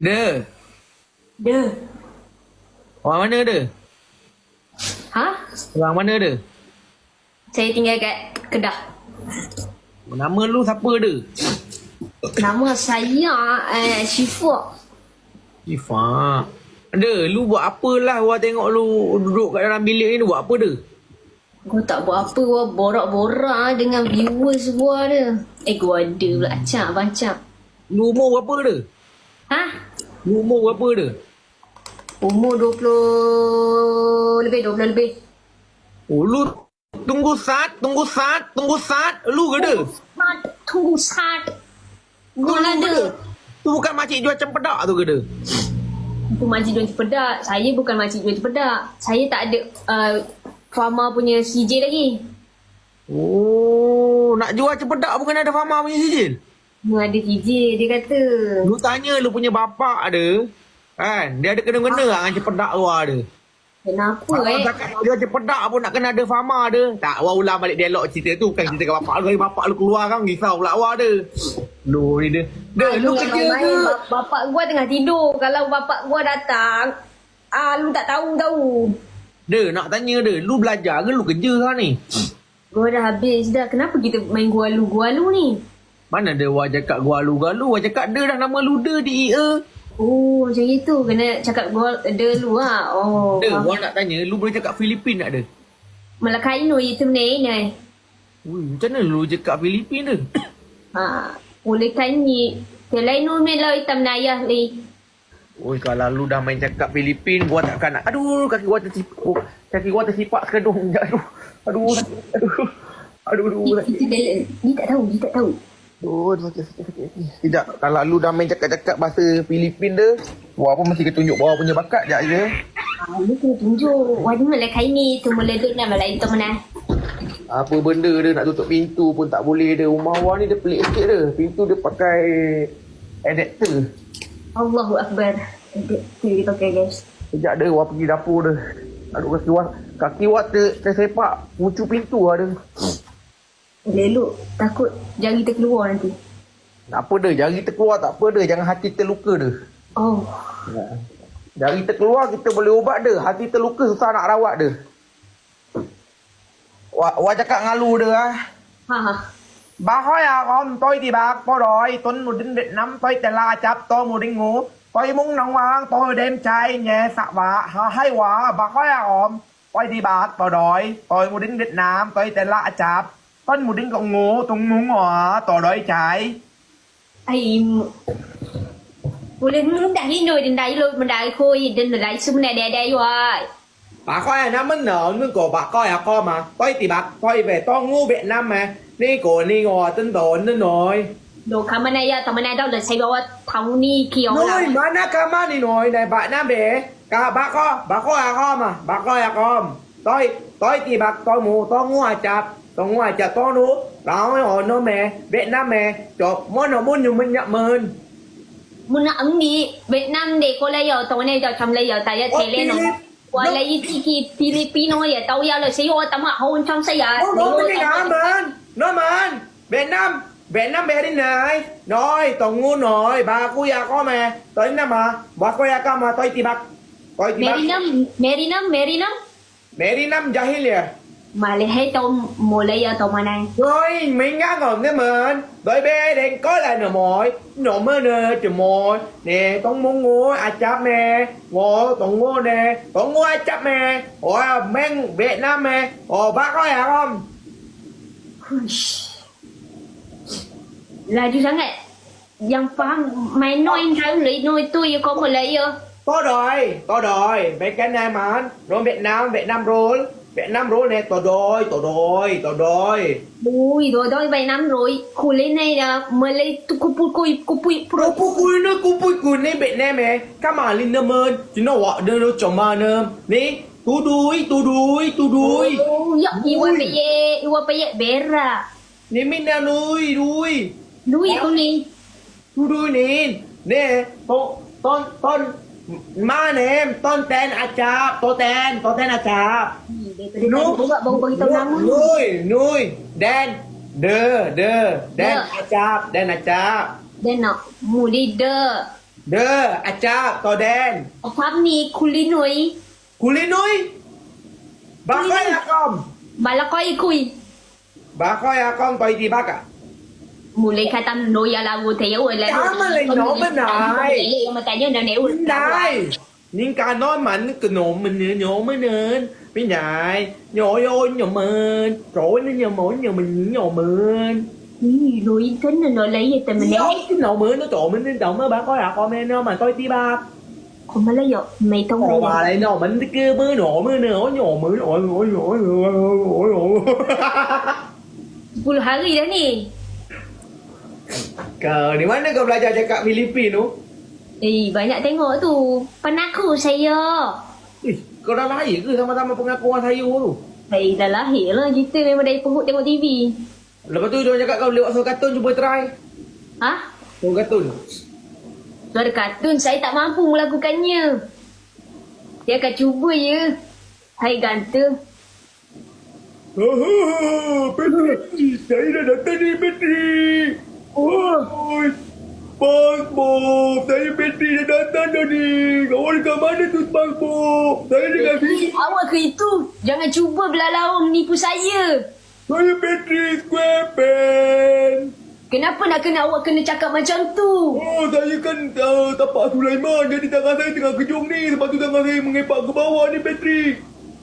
Dia. Dia. Orang mana dia? Ha? Orang mana dia? Saya tinggal kat Kedah. Nama lu siapa dia? Nama saya eh, Syifa. Ifa. Dia, lu buat apalah Wah tengok lu duduk kat dalam bilik ni buat apa dia? Gua tak buat apa, gua borak-borak dengan viewers gua dia. Eh, gua ada pula acak, bancak. Lu umur berapa dia? Ha? Umur berapa dia? Umur 20 lebih, 20 lebih. Oh, lu tunggu saat, tunggu saat, tunggu saat. Lu ke dia? Tunggu saat. Lu, ke dia? Tu bukan makcik jual cempedak tu ke dia? Itu makcik jual cepedak. Saya bukan makcik jual cepedak. Saya tak ada uh, Fama punya CJ lagi. Oh, nak jual cempedak bukan ada fama punya sijil? Ada CJ, dia kata. Lu tanya lu punya bapak ada. Kan? Dia ada kena-kena ah. dengan cepedak luar dia. Kenapa eh? cakap dia cepedak pun nak kena ada fama dia. Tak, awak ulang balik dialog cerita tu. Bukan cerita kat bapak lu. Bapak lu keluar kan, risau pula awak dia. Lu ni dia. Dia, lu Kalau kerja ke? bap- Bapak gua tengah tidur. Kalau bapak gua datang, ah lu tak tahu tahu. Dia, nak tanya dia. Lu belajar ke lu kerja kan ni? Gua dah habis dah. Kenapa kita main gualu-gualu ni? Mana ada awak cakap gua lu galu. Awak cakap dia dah nama lu dia di EA. Oh, macam itu. Kena cakap gua ada lu ha. Oh. Dia, awak nak tanya. Lu boleh cakap Filipin tak ada? Malakai no itu ni ni. Ui, macam mana lu cakap Filipin dia? Ha, boleh kan ni. Selain no ni lah hitam nayah ni. Oi, kalau lu dah main cakap Filipin, gua takkan nak. Aduh, kaki gua tersipak. Oh, kaki gua tersipak sekedung. Aduh. Aduh. Aduh. Aduh, aduh, Dia, sakit. dia, dia, dia tak tahu, dia tak tahu. Aduh, sakit, sakit, sakit. sakit. Tidak, kalau lu dah main cakap-cakap bahasa Filipin dia, gua apa mesti ketunjuk bawah punya bakat je je. Ha, lu kena tunjuk. Wadi malakai ni tu meleduk nak malai tu mana. Apa benda dia nak tutup pintu pun tak boleh dia. Rumah awak ni dia pelik sikit dia. Pintu dia pakai adapter. Allahu Akbar. Dia dia pakai guys. Sekejap dia, awak pergi dapur dia. Aduh, kaki awak, kaki awak ter, tersepak. Pucu pintu lah dia. Elok takut jari terkeluar nanti. Tak apa dia, jari terkeluar tak apa dia. Jangan hati terluka dia. Oh. Jari terkeluar kita boleh ubat dia. Hati terluka susah nak rawat dia. Wah, wah cakap ngalu dia ah. Ha ha. Bà hỏi à con tôi thì bạc có rồi Tuấn một đinh định nắm tôi tên la tôi một đinh ngủ Tôi muốn nông ăn tôi đêm trai nhẹ sạ vạ hà hay quá bà hỏi à con tôi thì bạc vào rồi tôi một đinh định nam tôi tên la chắp Tuấn một đinh cộng ngủ tung muốn ngỏ tôi đôi trái. Ai Boleh muốn đẩy nồi đến đẩy luôn, mình đẩy khôi, đến là đẩy xung này đè đè rồi. Bà coi là nó mới nở nữa cổ bà coi à con mà. Tôi thì bạc tôi về tôi ngu Việt Nam mà. Đi cổ đi ngồi tinh tổn nữa rồi Đồ khám bên này, tầm bên này đâu là xây bao thằng ni kiểu Nuôi mà nó cam đi nồi này bạn nam để cả bà con bà coi à con mà bà coi à con tôi tôi thì bạc tôi mù tôi ngoài chạp còn ngoài chợ có nữa đó rồi nó mè việt nam mè chọt món nào muốn dùng mình nhận mền muốn là ứng đi việt nam để cô lấy giờ tối nay giờ chăm lấy giờ tại giờ thế lên rồi qua lấy chỉ khi Filipino giờ tao giờ là xí ô tao mà hôn trong xây giờ nó mình nó mền nó mền việt nam việt nam về đến này rồi tao ngu rồi bà cô già có mà tới năm mà bà cô già có mà tôi thì bạc tôi thì bạc Merinam Merinam Merinam Merinam Jahiliya mà lại thấy tôi mùa lấy giờ tôi mà này rồi mình ngã còn cái mình bởi bé đang có là nửa mỏi nổ mơ nửa chữ mồi. Nè con muốn ngủ à chắp nè ngủ con ngủ nè. Con ngủ à chắp nè ồ men Việt Nam nè ồ bác có hả không? Là chú sáng này dân phá mày nói anh thấy lấy nuôi tôi con mùa lấy giờ có rồi có rồi. Mấy cái này mà. Nó Việt Nam Việt Nam rồi 500 nè, tỏ đôi, tỏ đôi, tỏ đôi. Ui, đồ đôi bảy năm rồi. Khu lên này là mới lấy tu cu pu cui cu pui pro. Cu pu cui nó cu pui cui này bệnh nè mẹ. Các mà lên nơm ơn, chứ nó gọi đưa nó chồng mà nơm. Nè, tu đuôi, tu đuôi, tu đuôi. Dạ, yêu anh bây giờ, yêu anh bây giờ bé ra. Nè mình nè nuôi, đuôi. Đuôi không nè. Tu đuôi nè. Nè, con, con, con. Ma nè, con tên à chạp, con tên, con tên à chạp. Nuk. Buka baru bagi tahu nama. Nui, Nui, Dan, De, De, Dan Acap, Dan Acap. Dan nak muli De. De, Acap, kau Dan. Acap ni kulinui. Kulinui? Bakoi akom. Balakoi kui. Bakoi akom koi di baka. Mulai kata no ya lagu teh ya ulai. Kamu lagi no benai. Lagi mata dia dah neu. Benai. ม่ได้นิ่งการนอนมันกระหนมมันเนื้อโยมันเนินไม่ได้โยโยโยเมินโจนโยหมอนโยมันโยเมิน Ni noi kan nó lấy vậy tại mìnhโย neu. cái nổ มินnó chỗ mình nên động mới bà coi à con em nó mà coi tí ba Không phải lấy vậy. Mày tông Ồ đây. bà lại nổ mình kia mới nổ mới nổ nhổ mới nổ nổ nổ nổ nổ nổ 10 hari dah ni. Cờ di mana kau belajar cakap Filipin tu? Eh, banyak tengok tu. Penaku saya. Ih, kau dah lahir ke sama-sama pengakuan saya tu? Hey, dah lahir lah kita memang dari perut tengok TV. Lepas tu dia cakap kau lewat suara kartun cuba try. Ha? Suara kartun. Suara kartun saya tak mampu melakukannya. Dia akan cuba je. Hai ganteng. Ah, Petri, saya dah datang ni Petri. Oh, Bang Bob, saya Petri dah datang dah ni. Kau dekat mana tu Bang Bob? Saya dekat sini. Awak ke itu? Jangan cuba belalau menipu saya. Saya Petri Square Pen. Kenapa nak kena awak kena cakap macam tu? Oh, saya kan uh, tapak Sulaiman. Jadi tangan saya tengah kejung ni. Sebab tu tangan saya mengepak ke bawah ni Petri.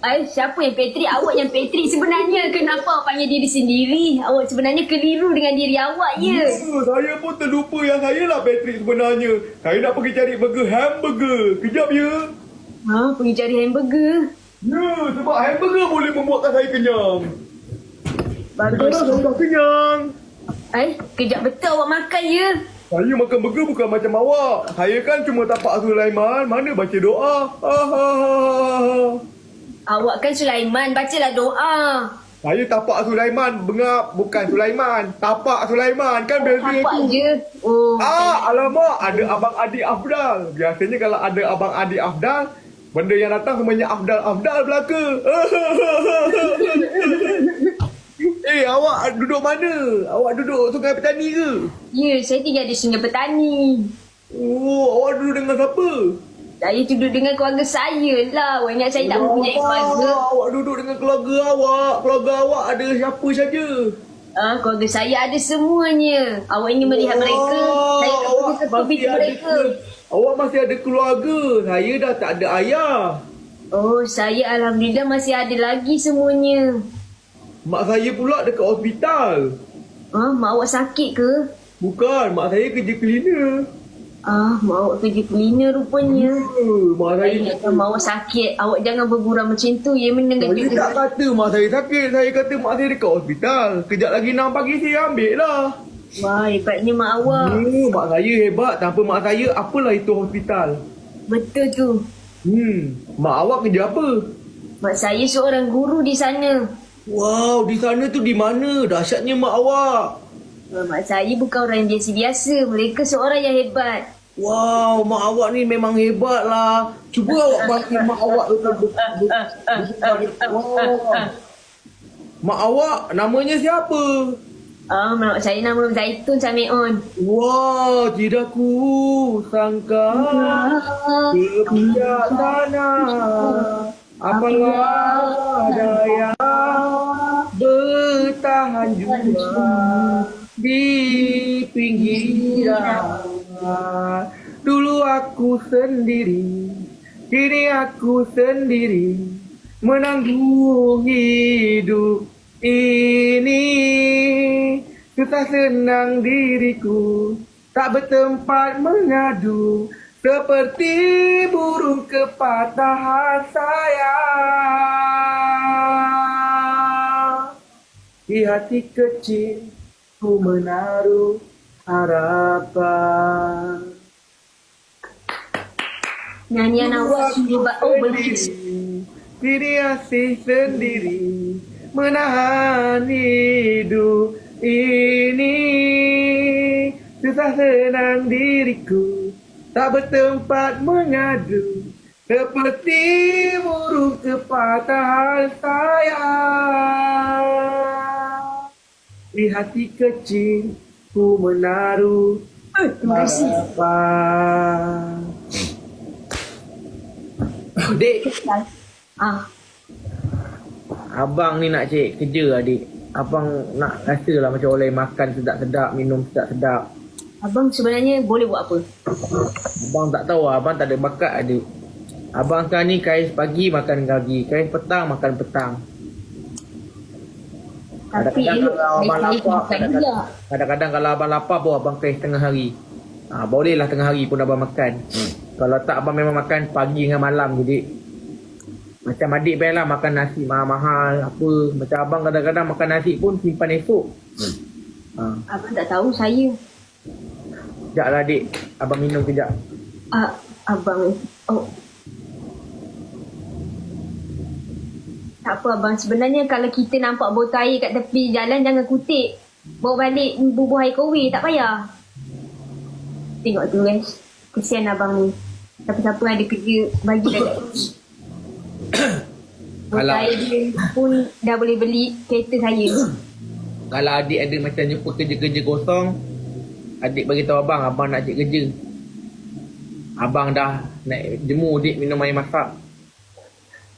Ay, siapa yang Petri? Awak yang Petri sebenarnya. Kenapa awak panggil diri sendiri? Awak sebenarnya keliru dengan diri awak ya. Oh, saya pun terlupa yang saya lah Patrick sebenarnya. Saya nak pergi cari burger hamburger. Kejap ya. Ha, pergi cari hamburger. Ya, sebab hamburger boleh membuatkan saya kenyang. Bagus. Sekarang saya dah kenyang. Ay, kejap betul awak makan ya. Saya makan burger bukan macam awak. Saya kan cuma tapak Sulaiman. Mana baca doa. Ah, ah, ah, ah. Awak kan Sulaiman, bacalah doa. Saya tapak Sulaiman. Bengap. Bukan Sulaiman. Tapak Sulaiman. Kan beza Nampak tu. je. Oh. Ah, alamak. Ada abang adik Afdal. Biasanya kalau ada abang adik Afdal, benda yang datang semuanya Afdal-Afdal belaka. eh, awak duduk mana? Awak duduk Sungai Petani ke? Ya, saya tinggal di Sungai Petani. Oh, awak duduk dengan siapa? Saya duduk dengan keluarga saya lah. Awak ingat saya tak mempunyai keluarga. Oh, awak duduk dengan keluarga awak. Keluarga awak ada siapa saja? Ah, keluarga saya ada semuanya. Awak ingin melihat mereka? Saya akan pergi ke ada mereka. ke- Awak masih ada keluarga. Saya dah tak ada ayah. Oh, saya Alhamdulillah masih ada lagi semuanya. Mak saya pula dekat hospital. Ah, mak awak sakit ke? Bukan, mak saya kerja cleaner. Ah, awak kerja cleaner rupanya. Mak Saya ingatkan mak awak sakit. Awak jangan bergurau macam tu. Ya, mendengar Saya tak kata mak saya sakit. Saya kata mak saya dekat hospital. Kejap lagi 6 pagi saya ambil lah. Wah, hebatnya mak awak. Hmm, mak saya hebat. Tanpa mak saya, apalah itu hospital. Betul tu. Hmm, mak awak kerja apa? Mak saya seorang guru di sana. Wow, di sana tu di mana? Dahsyatnya mak awak. Ah, Mak saya bukan orang yang biasa-biasa. Mereka seorang yang hebat. Wow, mak awak ni memang hebat lah. Cuba awak bagi mak awak tu. Wow. Mak awak namanya siapa? Ah, mak saya nama Zaitun Samion. Wow, tidak ku sangka kebijaksana apalah daya bertahan juga di pinggiran dulu aku sendiri kini aku sendiri menanggung hidup ini. Susah senang diriku tak bertempat mengadu seperti burung kepatahan sayang di hati kecil menaruh harapan. Nyanyian awak sungguh ba- Oh, bagus. Diri asih sendiri menahan hidup ini. Susah senang diriku tak bertempat mengadu seperti burung kepatahan sayang di hati kecil ku menaruh Terima kasih. Abang. Dek, Ah, abang ni nak cek kerja adik. Abang nak rasa lah macam boleh makan sedap-sedap, minum sedap-sedap. abang sebenarnya boleh buat apa? Abang tak tahu lah, abang tak ada bakat adik. Abang sekarang ni kais pagi makan pagi, kais petang makan petang. Tapi Kadang-kadang kalau abang lapar, makan juga. kadang-kadang, kadang-kadang kalau abang lapar pun abang kais tengah hari. Ha, bolehlah tengah hari pun abang makan. Kalau tak abang memang makan pagi dengan malam jadi macam adik baik lah makan nasi mahal-mahal apa. Macam abang kadang-kadang makan nasi pun simpan esok. Ha, Abang tak tahu saya. sekejap lah adik. Abang minum kejap. Ah, abang oh. Tak apa abang. Sebenarnya kalau kita nampak botol air kat tepi jalan jangan kutip. Bawa balik bubuh air kowe tak payah. Tengok tu guys. Kesian abang ni. Siapa-siapa ada kerja bagi dekat Botol air dia pun dah boleh beli kereta saya. Kalau adik ada macam jumpa kerja-kerja kosong, adik bagi tahu abang, abang nak cek kerja. Abang dah naik jemur dik minum air masak.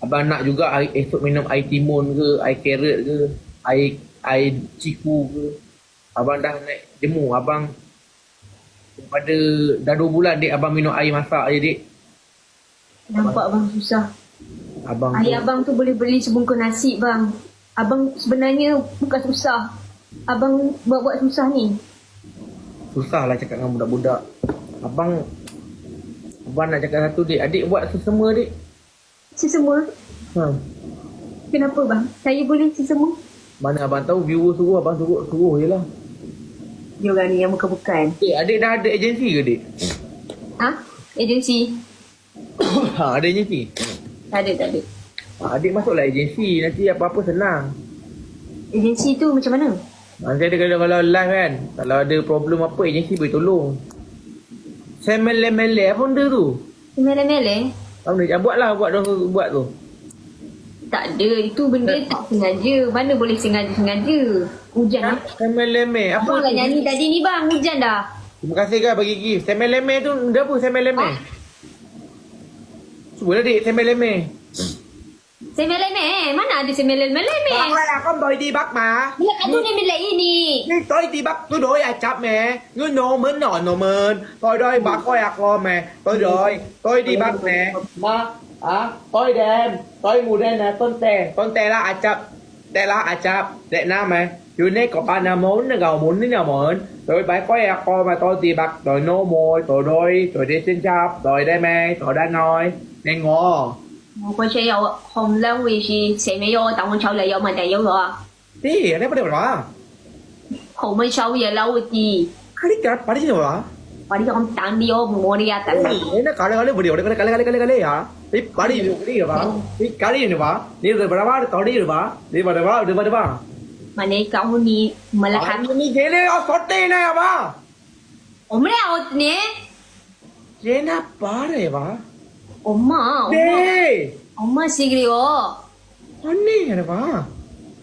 Abang nak juga air, esok minum air timun ke, air carrot ke, air air ciku ke. Abang dah naik jemur, abang pada dah 2 bulan dik abang minum air masak je dik. Nampak abang susah. Abang Ayah abang tu boleh beli sebungkus nasi bang. Abang sebenarnya bukan susah. Abang buat-buat susah ni. susah lah cakap dengan budak-budak. Abang Abang nak cakap satu dik, adik buat sesemua dik. Sesemua. Ha. Kenapa bang? Saya boleh sesemua? Mana abang tahu viewer suruh abang suruh suruh je lah. Dia orang ni yang bukan-bukan. Eh, adik dah ada agensi ke dik? Ha? Agensi? ha, ada agensi. Tak ada, tak ada. Ha, adik masuklah agensi, nanti apa-apa senang. Agensi tu macam mana? Nanti ada kalau, kalau live kan, kalau ada problem apa, agensi boleh tolong. Semele-mele, apa benda tu? Mele-mele? Apa benda? Buat lah, buat, tu- buat tu. Tak ada. Itu benda tak sengaja. Mana boleh sengaja-sengaja? Hujan lah. Semele-me, apa Abang lah nyanyi tadi ni bang. Hujan dah. Terima kasih kan bagi gift. Semele-me tu, benda apa semele-me? Ah. Cuba lah dik, Semeleme, mana ada semeleme-leme? Wala akong toy di bak ma. Wala ka doon nila ini. Ni toy di bak tu doy acap me. Ngu no men no no men. Toy doy bak koy ako me. Toy doy, toy di bak me. Ma, ah, toy dem, toy mu den na ton te. Ton te la acap. Te la acap. Te na me. อยู่ในกับปานามุนนะเกามุนนี่นะเหมือนโดยไปก็อยากคอมาตัวตีบักตัวโนโมตัวโดยตัวเดซินชับตัวได้ไหมตัวได้น้อยในงอ 我你讲当你有我的呀，当你。 Ini kali kali video kali kali kali kali kali ya. Ini kali ini kali ya pak. Ini kali ini pak. Ini udah berapa? Tadi udah pak. Ini berapa? Udah berapa? Mana kau ni malah kami. Ini jele oh sote na ya pak. 我们俩呢？ Jena 엄마. 네. 엄마, 엄마 시그리오. 언니 해라 봐.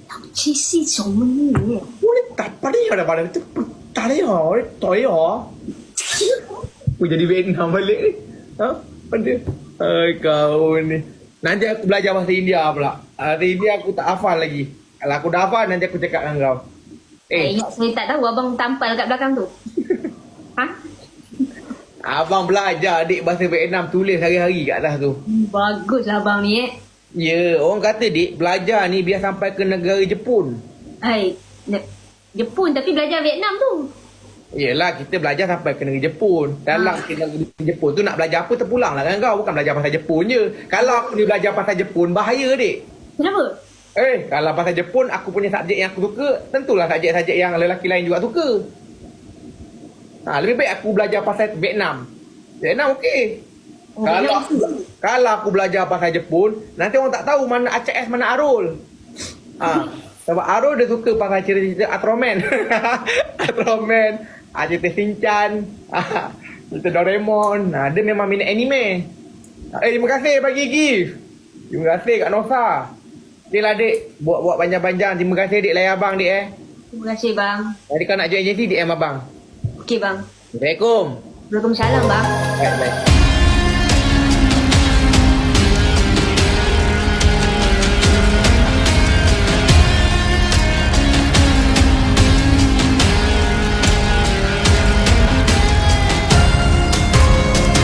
역시 정문이. 우리 딸빨이 해라 봐. 딸이요. 또요. 우리 �adi Vietnam balik ni. Ha? Pada. Ay, kau ni. Nanti aku belajar bahasa India pula. Hari ini aku tak hafal lagi. Kalau aku dah hafal, nanti aku cakap dengan kau. Eh, eh saya tak tahu abang tampal kat belakang tu. ha? Abang belajar adik bahasa Vietnam tulis hari-hari kat atas tu. Baguslah abang ni eh. Ya, orang kata dik belajar ni biar sampai ke negara Jepun. Hai, Jepun tapi belajar Vietnam tu. Yelah, kita belajar sampai ke negara Jepun. Dalam ke negara Jepun tu nak belajar apa terpulang lah kan kau. Bukan belajar pasal Jepun je. Kalau aku ni belajar pasal Jepun, bahaya dik. Kenapa? Eh, kalau pasal Jepun, aku punya subjek yang aku suka, tentulah subjek-subjek yang lelaki lain juga suka. Ha, lebih baik aku belajar pasal Vietnam. Vietnam okey. Oh, kalau aku, kalau aku belajar pasal Jepun, nanti orang tak tahu mana ACS mana Arul. Ha, sebab Arul dia suka pasal cerita-cerita Ultraman. Ultraman, ah, cerita Shinchan, ah, cerita Doraemon. Ha, dia memang minat anime. Eh, terima kasih bagi gift. Terima kasih Kak Nosa. Okey lah dik, buat-buat panjang-panjang. Terima kasih dik layan abang dik eh. Terima kasih bang. Jadi kau nak join agensi DM abang. Okey bang. Assalamualaikum. Waalaikumsalam bang. Baik, baik.